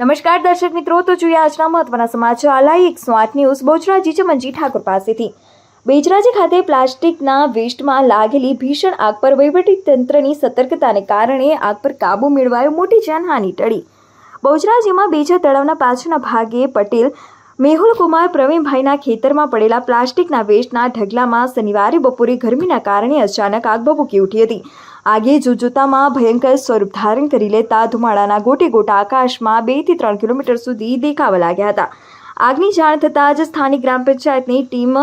નમસ્કાર દર્શક મિત્રો, તો જોઈએ આજના મહત્વના સમાચાર. લાઈ એકસો આઠ ન્યૂઝ બોજરાજી ચમનજી ઠાકોર પાસેથી. બેચરાજી ખાતે પ્લાસ્ટિકના વેસ્ટમાં લાગેલી ભીષણ આગ પર તંત્રની સતર્કતાને કારણે આગ પર કાબુ મેળવાયો મોટી જાનહાનિ ટળી. બહુચરાજીમાં બેજા તળાવના પાછળના ભાગે પટેલ મેહુલ કુમાર પ્રવીણભાઈના ખેતરમાં પડેલા પ્લાસ્ટિકના વેસ્ટના ઢગલામાં શનિવારે બપોરે ગરમીના કારણે અચાનક આગ ભભૂકી ઉઠી હતી. આગે જુજુતામાં ભયંકર સ્વરૂપ ધારણ કરી લેતા ધુમાડાના ગોટે ગોટા આકાશમાં બેથી ત્રણ કિલોમીટર સુધી દેખાવા લાગ્યા હતા. આગની જાણ થતાં જ સ્થાનિક ગ્રામ પંચાયતની ટીમ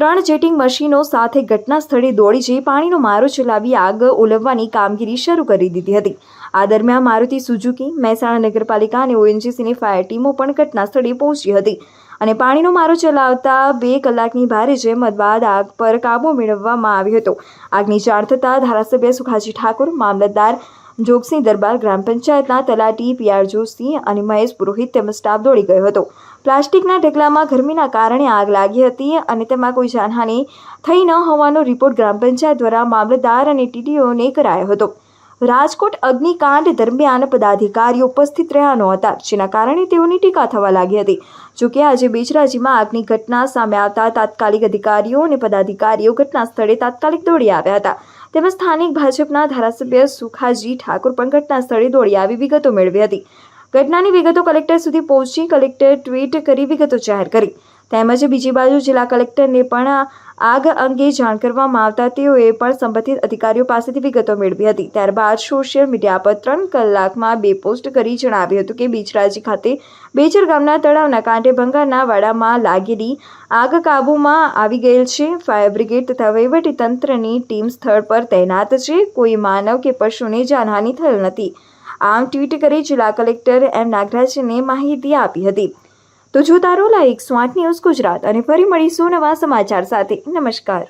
ત્રણ જેટિંગ મશીનો સાથે ઘટના સ્થળે દોડી જઈ પાણીનો મારો ચલાવી આગ ઓલવવાની કામગીરી શરૂ કરી દીધી હતી. આ દરમિયાન મારુતિ સુઝુકી, મહેસાણા નગરપાલિકા અને ઓએનજીસીની ફાયર ટીમો પણ ઘટના સ્થળે પહોંચી હતી. અને પાણીનો મારો ચલાવતા બે કલાકની ભારે જહેમત બાદ આગ પર કાબુ મેળવવામાં આવ્યો હતો. આગની જાણ થતાં ધારાસભ્ય સુખાજી ઠાકોર, મામલતદાર જોગસિંહ દરબાર, ગ્રામ પંચાયતના તલાટી પીઆર જોશી અને મહેશ પુરોહિત તેમજ સ્ટાફ દોડી ગયો હતો. પ્લાસ્ટિકના ઢગલામાં ગરમીના કારણે આગ લાગી હતી અને તેમાં કોઈ જાનહાનિ થઈ ન હોવાનો રિપોર્ટ ગ્રામ પંચાયત દ્વારા મામલતદાર અને ટીડીઓને કરાયો હતો. રાજકોટ અગ્નિકાંડ દરમિયાન પદાધિકારીઓ ઉપસ્થિત રહ્યા નહોતા, જેના કારણે તેઓની ટીકા થવા લાગી હતી. જોકે આજે બેચરાજીમાં આગની ઘટના સામે આવતા તાત્કાલિક અધિકારીઓ અને પદાધિકારીઓ ઘટના સ્થળે તાત્કાલિક દોડી આવ્યા હતા. તેમજ સ્થાનિક ભાજપના ધારાસભ્ય સુખાજી ઠાકોર પણ ઘટના સ્થળે દોડી આવી વિગતો મેળવી હતી. ઘટનાની વિગતો કલેક્ટર સુધી પહોંચી કલેક્ટર ટ્વીટ કરી વિગતો જાહેર કરી. તેમજ બીજી બાજુ જિલ્લા કલેક્ટરને પણ આગ અંગે જાણ કરવામાં આવતા તેઓએ પણ સંબંધિત અધિકારીઓ પાસેથી વિગતો મેળવી હતી. ત્યારબાદ સોશિયલ મીડિયા પર ત્રણ કલાકમાં બે પોસ્ટ કરી જણાવ્યું હતું કે બીચરાજી ખાતે બેચર ગામના તળાવના કાંઠે ભંગારના વાડામાં લાગેલી આગ કાબૂમાં આવી ગયેલ છે. ફાયર બ્રિગેડ તથા તંત્રની ટીમ સ્થળ પર તૈનાત છે. કોઈ માનવ કે પશુને જાનહાનિ થયેલ નથી. આમ ટ્વીટ કરી જિલ્લા કલેક્ટર એમ નાગરાજને માહિતી આપી હતી. તો જોતા રોલા લાઈક સ્માર્ટ ન્યૂઝ ગુજરાત અને ફરી મળીશું નવા સમાચાર સાથે. નમસ્કાર.